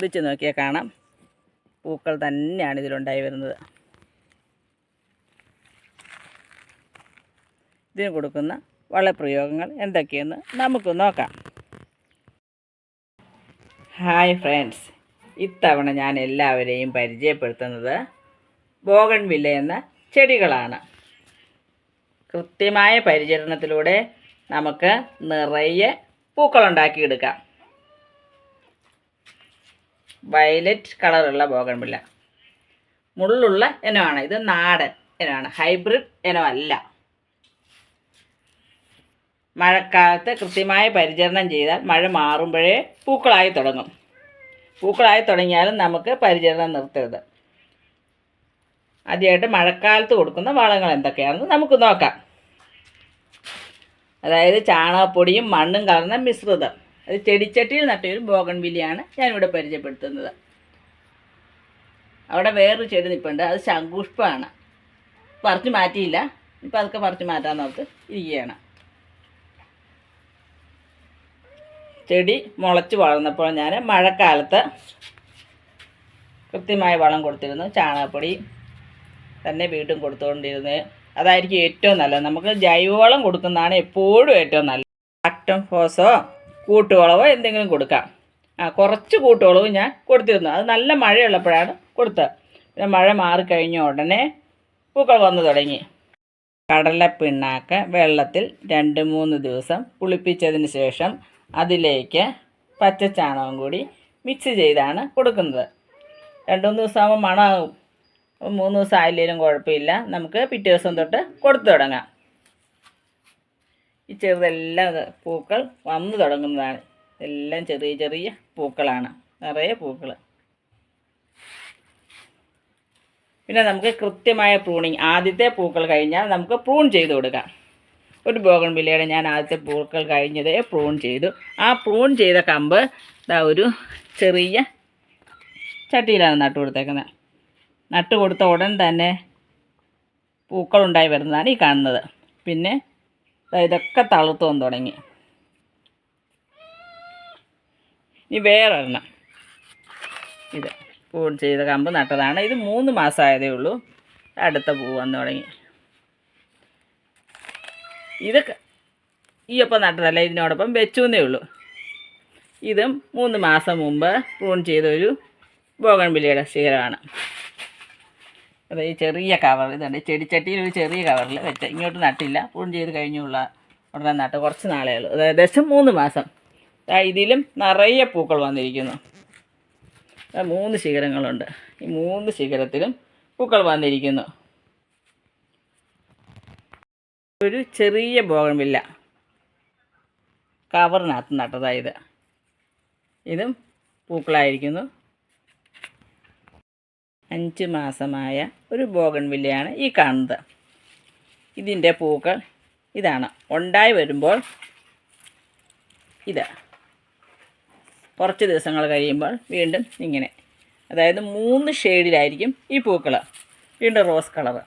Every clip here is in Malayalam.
ശ്രദ്ധിച്ച് നോക്കിയാൽ കാണാം. പൂക്കൾ തന്നെയാണ് ഇതിലുണ്ടായി വരുന്നത്. ഇതിന് കൊടുക്കുന്ന വളപ്രയോഗങ്ങൾ എന്തൊക്കെയെന്ന് നമുക്ക് നോക്കാം. Hi friends. ഇത്തവണ ഞാൻ എല്ലാവരെയും പരിചയപ്പെടുത്തുന്നത് ബോഗൺ വില്ല എന്ന ചെടികളാണ്. കൃത്യമായ പരിചരണത്തിലൂടെ നമുക്ക് നിറയെ പൂക്കളുണ്ടാക്കിയെടുക്കാം വയലറ്റ് കളറുള്ള ബോഗൺവില്ല മുള്ളുള്ള ഇനമാണ്. ഇത് നാടൻ ഇനമാണ്. ഹൈബ്രിഡ് ഇനമല്ല. മഴക്കാലത്ത് കൃത്യമായ പരിചരണം ചെയ്താൽ മഴ മാറുമ്പോഴേ പൂക്കളായി തുടങ്ങും. പൂക്കളായി തുടങ്ങിയാലും നമുക്ക് പരിചരണം നിർത്തരുത്. ആദ്യമായിട്ട് മഴക്കാലത്ത് കൊടുക്കുന്ന വളങ്ങൾ എന്തൊക്കെയാണെന്ന് നമുക്ക് നോക്കാം. അതായത് ചാണകപ്പൊടിയും മണ്ണും കലർന്ന മിശ്രിതം. അത് ചെടിച്ചട്ടിയിൽ നട്ടൊരു ബോഗൺവില്ലയാണ് ഞാനിവിടെ പരിചയപ്പെടുത്തുന്നത്. അവിടെ വേറൊരു ചെടി നിൽപ്പുണ്ട് അത് ശങ്കുഷ്പമാണ് പറിച്ചു മാറ്റിയില്ല ഇപ്പം അതൊക്കെ പറിച്ചു മാറ്റാൻ നോക്ക് ഇരിക്കുകയാണ്. ചെടി മുളച്ച് വളർന്നപ്പോൾ ഞാൻ മഴക്കാലത്ത് കൃത്യമായ വളം കൊടുത്തിരുന്നു ചാണകപ്പൊടി തന്നെ വീണ്ടും കൊടുത്തുകൊണ്ടിരുന്നത്. അതായിരിക്കും ഏറ്റവും നല്ലത്. നമുക്ക് ജൈവവളം കൊടുക്കുന്നതാണ് എപ്പോഴും ഏറ്റവും നല്ലത്. ആക്ടം ഫോസോ കൂട്ടുവളവോ എന്തെങ്കിലും കൊടുക്കാം. ആ കുറച്ച് കൂട്ടുവളവ് ഞാൻ കൊടുത്തിരുന്നു. അത് നല്ല മഴയുള്ളപ്പോഴാണ് കൊടുത്തത്. പിന്നെ മഴ മാറിക്കഴിഞ്ഞ ഉടനെ പൂക്കൾ വന്നു തുടങ്ങി. കടലപ്പിണ്ണാക്ക് വെള്ളത്തിൽ രണ്ട് മൂന്ന് ദിവസം പുളിപ്പിച്ചതിന് ശേഷം അതിലേക്ക് പച്ചച്ചാണകം കൂടി മിക്സ് ചെയ്താണ് കൊടുക്കുന്നത്. രണ്ട് മൂന്ന് ദിവസമാകുമ്പോൾ മണമാകും. മൂന്ന് ദിവസം ആയില്ലെങ്കിലും കുഴപ്പമില്ല. നമുക്ക് പിറ്റേ ദിവസം തൊട്ട് കൊടുത്തു തുടങ്ങാം. ഈ ചെറുതെല്ലാം പൂക്കൾ വന്നു തുടങ്ങുന്നതാണ്. എല്ലാം ചെറിയ ചെറിയ പൂക്കളാണ്. നിറയെ പൂക്കൾ പിന്നെ നമുക്ക് കൃത്യമായ പ്രൂണിങ് ആദ്യത്തെ പൂക്കൾ കഴിഞ്ഞാൽ നമുക്ക് പ്രൂൺ ചെയ്ത് കൊടുക്കാം. ഒരു ബോഗൺ വില്ലയുടെ ഞാൻ ആദ്യത്തെ പൂക്കൾ കഴിഞ്ഞതേ പ്രൂൺ ചെയ്തു. ആ പ്രൂൺ ചെയ്ത കമ്പ് ഇതാ ഒരു ചെറിയ ചട്ടിയിലാണ് നട്ടു കൊടുത്തേക്കുന്നത്. നട്ടു കൊടുത്ത ഉടൻ തന്നെ പൂക്കളുണ്ടായി വരുന്നതാണ് ഈ കാണുന്നത്. പിന്നെ ഇതൊക്കെ തളർത്തു വന്ന് തുടങ്ങി. ഇനി വേറെ ഒരെണ്ണം ഇത് പൂ ചെയ്ത കമ്പ് നട്ടതാണ്. ഇത് മൂന്ന് മാസമായതേ ഉള്ളൂ. അടുത്ത പൂ വന്ന് തുടങ്ങി. ഇത് ക- ഈ ഒപ്പം നട്ടതല്ല ഇതിനോടൊപ്പം വെച്ചു എന്നേ ഉള്ളൂ. ഇതും മൂന്ന് മാസം മുമ്പ് പ്രൂൺ ചെയ്തൊരു ബോഗൺവില്ലയുടെ ശീലമാണ് അത് ഈ ചെറിയ കവർ ഇതുണ്ട് ചെടിച്ചട്ടിയിൽ ഒരു ചെറിയ കവറിൽ വെച്ച ഇങ്ങോട്ട് നട്ടില്ല. പൂണ് ചെയ്ത് കഴിഞ്ഞുള്ള ഉടനെ നട്ട് കുറച്ച് നാളേ ഉള്ളൂ. അതായത് ഏകദേശം മൂന്ന് മാസം. ഇതിലും നിറയെ പൂക്കൾ വന്നിരിക്കുന്നു. മൂന്ന് ശിഖരങ്ങളുണ്ട്. ഈ മൂന്ന് ശിഖരത്തിലും പൂക്കൾ വന്നിരിക്കുന്നു. ഒരു ചെറിയ ബോഗമില്ല കവറിനകത്ത് നട്ടതായത് ഇതും പൂക്കളായിരിക്കുന്നു. അഞ്ച് മാസമായ ഒരു ബോഗൺവില്ലയാണ് ഈ കാണുന്നത്. ഇതിന്റെ പൂക്കൾ ഇതാണ്. ഉണ്ടായി വരുമ്പോൾ ഇത്. കുറച്ച് ദിവസങ്ങൾ കഴിയുമ്പോൾ വീണ്ടും ഇങ്ങനെ. അതായത് മൂന്ന് ഷെയ്ഡിലായിരിക്കും ഈ പൂക്കൾ. വീണ്ടും റോസ് കളറ്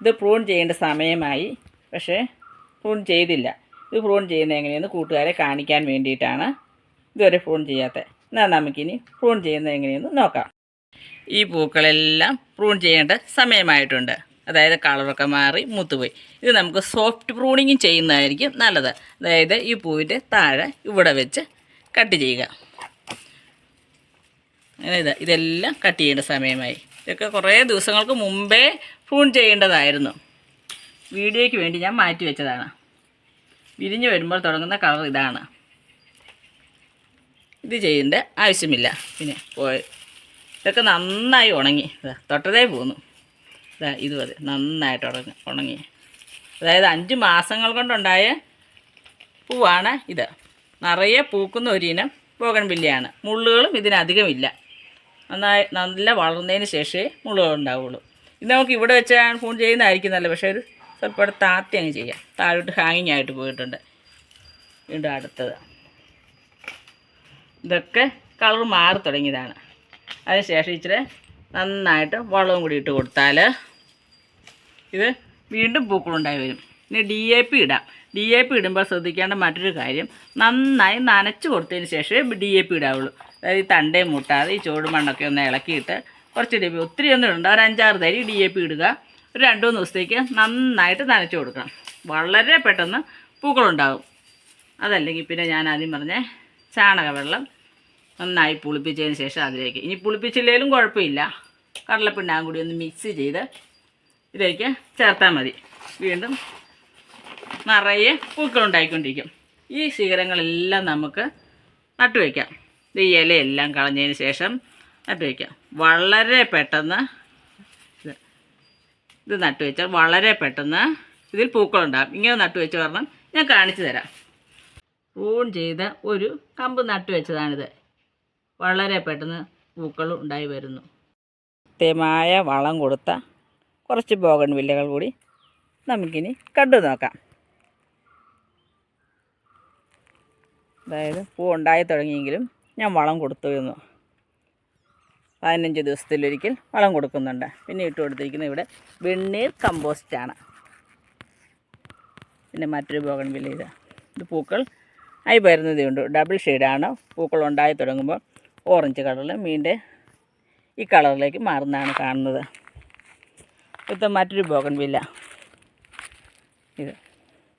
ഇത് പ്രൂൺ ചെയ്യേണ്ട സമയമായി. പക്ഷേ പ്രൂൺ ചെയ്തില്ല. ഇത് പ്രൂൺ ചെയ്യുന്നത് എങ്ങനെയെന്ന് കൂട്ടുകാരെ കാണിക്കാൻ വേണ്ടിയിട്ടാണ് ഇതുവരെ പ്രൂൺ ചെയ്യാത്തത്. എന്നാൽ നമുക്കിനി പ്രൂൺ ചെയ്യുന്നത് എങ്ങനെയെന്ന് നോക്കാം. ഈ പൂക്കളെല്ലാം പ്രൂൺ ചെയ്യേണ്ട സമയമായിട്ടുണ്ട്. അതായത് കളറൊക്കെ മാറി മൂത്തുപോയി. ഇത് നമുക്ക് സോഫ്റ്റ് പ്രൂണിങ്ങും ചെയ്യുന്നതായിരിക്കും നല്ലത്. അതായത് ഈ പൂവിന്റെ താഴെ ഇവിടെ വെച്ച് കട്ട് ചെയ്യുക. അതായത് ഇതെല്ലാം കട്ട് ചെയ്യേണ്ട സമയമായി. ഇതൊക്കെ കുറേ ദിവസങ്ങൾക്ക് മുമ്പേ പ്രൂൺ ചെയ്യേണ്ടതായിരുന്നു. വീഡിയോയ്ക്ക് വേണ്ടി ഞാൻ മാറ്റി വെച്ചതാണ്. വിരിഞ്ഞ് വരുമ്പോൾ തുടങ്ങുന്ന കളർ ഇതാണ്. ഇത് ചെയ്യേണ്ട ആവശ്യമില്ല. പിന്നെ ഇതൊക്കെ നന്നായി ഉണങ്ങി. തൊട്ടതേ പോന്നു. ഇതാ ഇതും മതി. നന്നായിട്ട് ഉണങ്ങി ഉണങ്ങി. അതായത് അഞ്ച് മാസങ്ങൾ കൊണ്ടുണ്ടായ പൂവാണ് ഇത്. നിറയെ പൂക്കുന്ന ഒരിനം ബോഗൺവില്ലയാണ് മുള്ളുകളും ഇതിനധികമില്ല നന്നായി നല്ല വളർന്നതിന് ശേഷമേ മുള്ളുകൾ ഉണ്ടാവുള്ളൂ. ഇത് നമുക്ക് ഇവിടെ വെച്ചാണ് ഫോൺ ചെയ്യുന്നതായിരിക്കും നല്ല പക്ഷേ ഒരു സ്വല്പം താത്തി അങ്ങ് ചെയ്യാം. താഴോട്ട് ഹാങ്ങിങ് ആയിട്ട് പോയിട്ടുണ്ട്. വീണ്ടും അടുത്തത്. ഇതൊക്കെ കളർ മാറി തുടങ്ങിയതാണ്. അതിനുശേഷം ഇച്ചിരി നന്നായിട്ട് വളവും കൂടി ഇട്ട് കൊടുത്താൽ ഇത് വീണ്ടും പൂക്കളുണ്ടായി വരും. ഇനി ഡി എ പി ഇടാം. ഡി എ പി ഇടുമ്പോൾ ശ്രദ്ധിക്കേണ്ട മറ്റൊരു കാര്യം നന്നായി നനച്ച് കൊടുത്തതിന് ശേഷമേ ഡി എ പി ഇടാവുള്ളൂ. അതായത് ഈ തണ്ടേ മുട്ടാതെ ഈ മണ്ണൊക്കെ ഒന്ന് ഇളക്കിയിട്ട് കുറച്ച് ഡി പി ഒത്തിരി ഒന്നും ഇടണ്ട. ഒരു അഞ്ചാറ് തരി ഡി എ പി ഇടുക. ഒരു രണ്ട് മൂന്ന് ദിവസത്തേക്ക് നന്നായിട്ട് നനച്ച് കൊടുക്കണം. വളരെ പെട്ടെന്ന് പൂക്കളുണ്ടാകും അതല്ലെങ്കിൽ പിന്നെ ഞാൻ ആദ്യം പറഞ്ഞ ചാണകവെള്ളം നന്നായി പുളിപ്പിച്ചതിന് ശേഷം അതിലേക്ക്. ഇനി പുളിപ്പിച്ചില്ലെങ്കിലും കുഴപ്പമില്ല. കടലപ്പിണ്ണാൻ കൂടി ഒന്ന് മിക്സ് ചെയ്ത് ഇതിലേക്ക് ചേർത്താൽ മതി. വീണ്ടും നിറയെ പൂക്കളുണ്ടായിക്കൊണ്ടിരിക്കും ഈ ശിഖരങ്ങളെല്ലാം നമുക്ക് നട്ടുവയ്ക്കാം ഈ ഇലയെല്ലാം കളഞ്ഞതിന് ശേഷം നട്ടുവയ്ക്കാം വളരെ പെട്ടെന്ന് ഇത് ഇത് നട്ടുവെച്ചാൽ വളരെ പെട്ടെന്ന് ഇതിൽ പൂക്കളുണ്ടാകും. ഇങ്ങനെ നട്ടുവെച്ച് പറഞ്ഞാൽ ഞാൻ കാണിച്ചു തരാം. പ്രൂൺ ചെയ്ത ഒരു കമ്പ് നട്ടുവെച്ചതാണിത് വളരെ പെട്ടെന്ന് പൂക്കൾ ഉണ്ടായി വരുന്നു. കൃത്യമായ വളം കൊടുത്ത കുറച്ച് ബോഗൺ വില്ലകൾ കൂടി നമുക്കിനി കണ്ടു നോക്കാം. അതായത് പൂ ഉണ്ടായി തുടങ്ങിയെങ്കിലും ഞാൻ വളം കൊടുത്തു എന്ന്. പതിനഞ്ച് ദിവസത്തിലൊരിക്കൽ വളം കൊടുക്കുന്നുണ്ട്. പിന്നെ ഇട്ട് കൊടുത്തിരിക്കുന്നത് ഇവിടെ വെണ്ണീർ കമ്പോസ്റ്റാണ്. പിന്നെ മറ്റൊരു ബോഗൺ വില്ല ഇത് പൂക്കൾ ആയി വരുന്നതേ ഉണ്ട് ഡബിൾ ഷെയ്ഡാണ് പൂക്കൾ ഉണ്ടായി തുടങ്ങുമ്പോൾ ഓറഞ്ച് കളറിൽ മീന്റെ ഈ കളറിലേക്ക് മാറുന്നതാണ് കാണുന്നത്. ഇത് മറ്റൊരു ബോഗൺ വില്ല ഇത്.